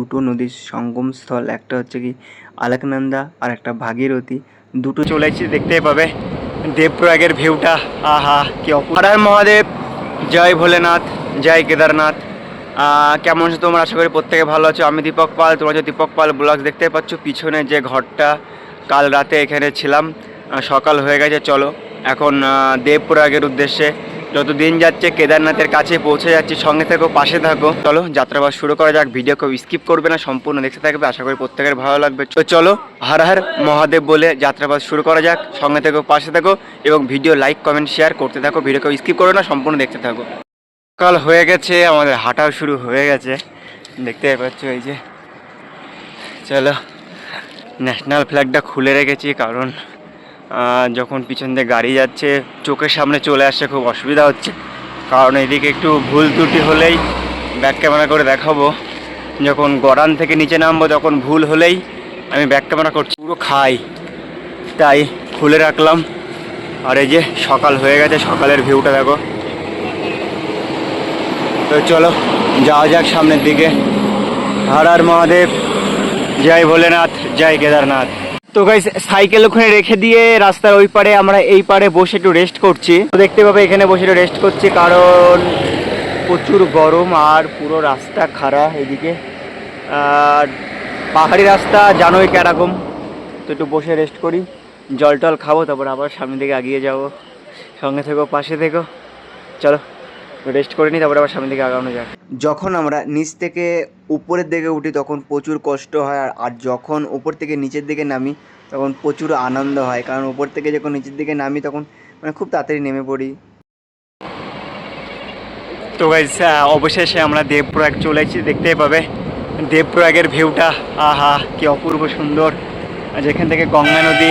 দুটো নদীর সঙ্গমস্থল একটা হচ্ছে কি আলেকনন্দা আর একটা ভাগীরথী। দুটো চলেছি দেখতেই পাবে। দেবপ্রয়াগের ভিউটা, আহা, কি হর মহাদেব, জয় ভোলেনাথ, জয় কেদারনাথ। কেমন আছো তোমরা? আশা করি প্রত্যেকে ভালো আছো। আমি দীপক পাল, তোমরা যে দীপক পাল ব্লগ দেখতে পাচ্ছ, পিছনে যে ঘরটা কাল রাতে এখানে ছিলাম সকাল হয়ে গেছে, চলো। এখন দেবপ্রয়াগের উদ্দেশ্যে যত দিন যাচ্ছে কেদারনাথের কাছে পৌঁছে যাচ্ছি, সঙ্গে থাকো, পাশে থাকো। চলো যাত্রাবাস শুরু করা যাক। ভিডিও কেউ স্কিপ করবে না, সম্পূর্ণ দেখতে থাকবে। আশা করি প্রত্যেকের ভালো লাগবে। তো চলো, হার হার মহাদেব বলে যাত্রাবাস শুরু করা যাক। সঙ্গে থাকো, পাশে থাকো এবং ভিডিও লাইক কমেন্ট শেয়ার করতে থাকো। ভিডিও কেউ স্কিপ করো না, সম্পূর্ণ দেখতে থাকো। সকাল হয়ে গেছে, আমাদের হাঁটাও শুরু হয়ে গেছে। দেখতে পাচ্ছ এই যে। চলো ন্যাশনাল ফ্ল্যাগটা খুলে রেখেছি, কারণ যখন পিছন দিয়ে গাড়ি যাচ্ছে, চোখের সামনে চলে আসছে, খুব অসুবিধা হচ্ছে। কারণ এদিকে একটু ভুল ত্রুটি হলেই ব্যাক ক্যামেরা করে দেখাবো। যখন গড়ান থেকে নিচে নামবো, তখন ভুল হলেই আমি ব্যাক ক্যামেরা করছি। পুরো খাই, তাই খুলে রাখলাম। আর এই যে সকাল হয়ে গেছে, সকালের ভিউটা দেখো। তো চলো, যাওয়া যাক সামনের দিকে। হর মহাদেব, জয় ভোলেনাথ, জয় কেদারনাথ। তো গাইস সাইকেল ওখানে রেখে দিয়ে রাস্তার ওই পারে আমরা এই পারে বসে একটু রেস্ট করছি। তো দেখতে পাবে এখানে বসে একটু রেস্ট করছি, কারণ প্রচুর গরম আর পুরো রাস্তা খারাপ এদিকে। আর পাহাড়ি রাস্তা, জানোই কেরকম। তো একটু বসে রেস্ট করি, জল টল খাব, তারপর আবার সামনের দিকে এগিয়ে যাব। সঙ্গে থেকো, পাশে থেকো। চলো রেস্ট করে নিই তারপরে আবার সামনের দিকে আগানো যাক। যখন আমরা নিচ থেকে উপরের দিকে উঠি তখন প্রচুর কষ্ট হয় আর আর যখন উপর থেকে নিচের দিকে নামি তখন প্রচুর আনন্দ হয়। কারণ উপর থেকে যখন নিচের দিকে নামি তখন মানে খুব তাড়াতাড়ি নেমে পড়ি। তো গাইস অবশেষে আমরা দেবপ্রয়াগ চলে এসেছি, দেখতেই পাবে। দেবপ্রয়াগের ভিউটা আহা, কি অপূর্ব সুন্দর। যেখান থেকে গঙ্গা নদী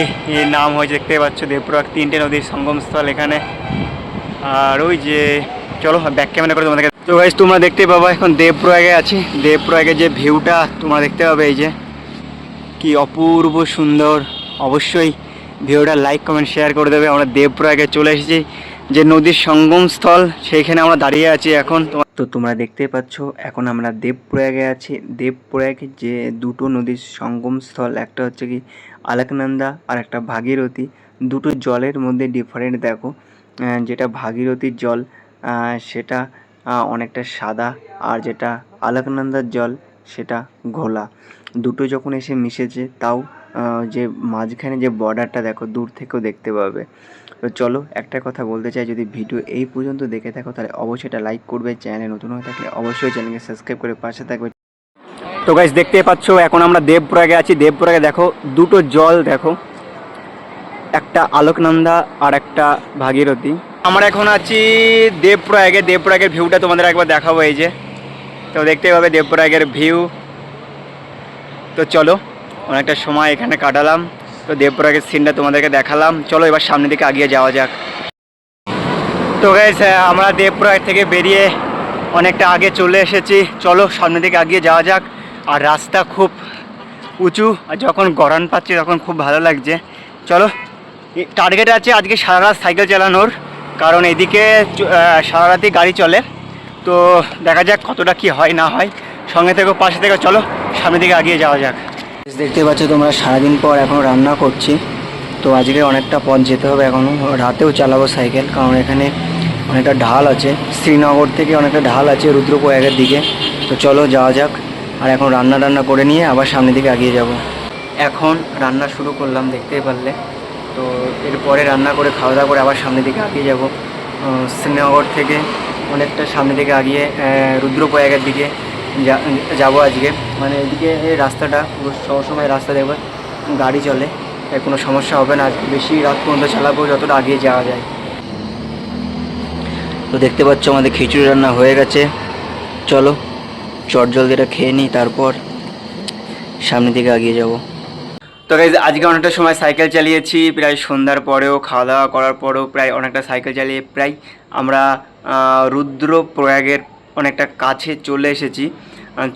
নাম হয়েছে দেখতে পাচ্ছ, দেবপ্রয়াগ তিনটে নদীর সঙ্গমস্থল এখানে। আর ওই যে, চলো ব্যাক ক্যামেরা করে তোমাদেরকে তো গাইস তোমরা দেখতে পাবা, এখন দেবপ্রয়াগে আছি। দেবপ্রয়াগের যে ভিউটা তোমরা দেখতে পাবে, এই যে কি অপূর্ব সুন্দর। অবশ্যই ভিডিওটা লাইক কমেন্ট শেয়ার করে দেবে। আমরা দেবপ্রয়াগে চলে এসেছি, যে নদীর সঙ্গম স্থল, সেইখানে আমরা দাঁড়িয়ে আছি এখন। তো তোমরা দেখতে পাচ্ছ, এখন আমরা দেবপ্রয়াগে আছি। দেবপ্রয়াগের যে দুটো নদীর সঙ্গম স্থল, একটা হচ্ছে কি আলেকনন্দা আর একটা ভাগীরথী। দুটো জলের মধ্যে ডিফারেন্ট দেখো। যেটা ভাগীরথীর জল সেটা অনেকটা সাদা আর যেটা আলেকনন্দার জল, সেটা ঘোলা। দুটো যখন এসে মিশেছে, তাও যে মাঝখানে যে বর্ডারটা দেখো, দূর থেকেও দেখতে পাবে। তো চলো একটা কথা বলতে চাই, যদি ভিডিও এই পর্যন্ত দেখে থাকো, তাহলে অবশ্যই এটা লাইক করবে চ্যানেলে নতুন হয়ে থাকলে অবশ্যই চ্যানেলকে সাবস্ক্রাইব করে পাশে থাকবে। তো গাইজ দেখতে পাচ্ছ, এখন আমরা দেবপ্রয়াগে আছি। দেবপ্রয়াগে দেখো, দুটো জল দেখো, একটা আলোকনন্দা আর একটা ভাগীরথী। আমরা এখন আছি দেবপ্রয়াগে। দেবপ্রয়াগের ভিউটা তোমাদের একবার দেখাবো এই যে। তো দেখতে পাবে দেবপ্রয়াগের ভিউ তো চলো, অনেকটা সময় এখানে কাটালাম। তো দেবপ্রয়াগের সিনটা তোমাদেরকে দেখালাম। চলো এবার সামনের দিকে এগিয়ে যাওয়া যাক। তো গাইস আমরা দেবপ্রয়াগ থেকে বেরিয়ে অনেকটা আগে চলে এসেছি। চলো সামনের দিকে এগিয়ে যাওয়া যাক। আর রাস্তা খুব উঁচু। আর যখন গড়ান পাচ্ছি, তখন খুব ভালো লাগছে। চলো টার্গেট আছে আজকে সারা রাত সাইকেল চালানোর। কারণ এদিকে চ- আহ, সারা রাতই গাড়ি চলে। তো দেখা যাক কতটা কি হয় না হয়। সঙ্গে থেকে পাশে থেকে চলো সামনের দিকে এগিয়ে যাওয়া যাক। দেখতে পাচ্ছ তোমরা সারাদিন পর এখন রান্না করছি। তো আজকে অনেকটা পথ যেতে হবে এখনও রাতেও চালাবো সাইকেল কারণ এখানে অনেকটা ঢাল আছে। শ্রীনগর থেকে অনেকটা ঢাল আছে রুদ্রপ্রয়াগের দিকে। তো চলো যাওয়া যাক। আর এখন রান্না টান্না করে নিয়ে আবার সামনের দিকে এগিয়ে যাব। এখন রান্না শুরু করলাম দেখতেই পারলে। তো এরপরে রান্না করে খাওয়া দাওয়া করে আবার সামনের দিকে আগিয়ে যাব। শ্রীনগর থেকে অনেকটা সামনের দিকে আহ, রুদ্রপ্রয়াগের দিকে যাব আজকে। মানে এদিকে রাস্তাটা সবসময় রাস্তা দেখবে গাড়ি চলে কোনো সমস্যা হবে না। বেশি রাত পর্যন্ত চালাবো যতটা আগিয়ে যাওয়া যায়। তো দেখতে পাচ্ছ আমাদের খিচুড়ি রান্না হয়ে গেছে। চলো চট জলদি এটা খেয়ে নিই তারপর সামনের দিকে এগিয়ে যাব। তো গাইজ আজকে অনেকটা সময় সাইকেল চালিয়েছি প্রায় সন্ধ্যার পরেও খাওয়া দাওয়া করার পরেও প্রায় অনেকটা সাইকেল চালিয়ে প্রায় আমরা আহ, রুদ্রপ্রয়াগের অনেকটা কাছে চলে এসেছি।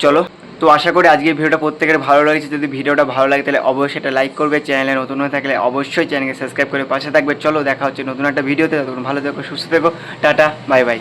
চলো তো আশা করি আজকের ভিডিওটা প্রত্যেকের ভালো লাগছে। যদি ভিডিওটা ভালো লাগে তাহলে অবশ্যই এটা লাইক করবে। চ্যানেলে নতুন হয়ে থাকলে অবশ্যই চ্যানেলকে সাবস্ক্রাইব করে পাশে থাকবে। চলো দেখা হচ্ছে নতুন একটা ভিডিওতে। তখন ভালো থেকো সুস্থ থেকো। Tata bye bye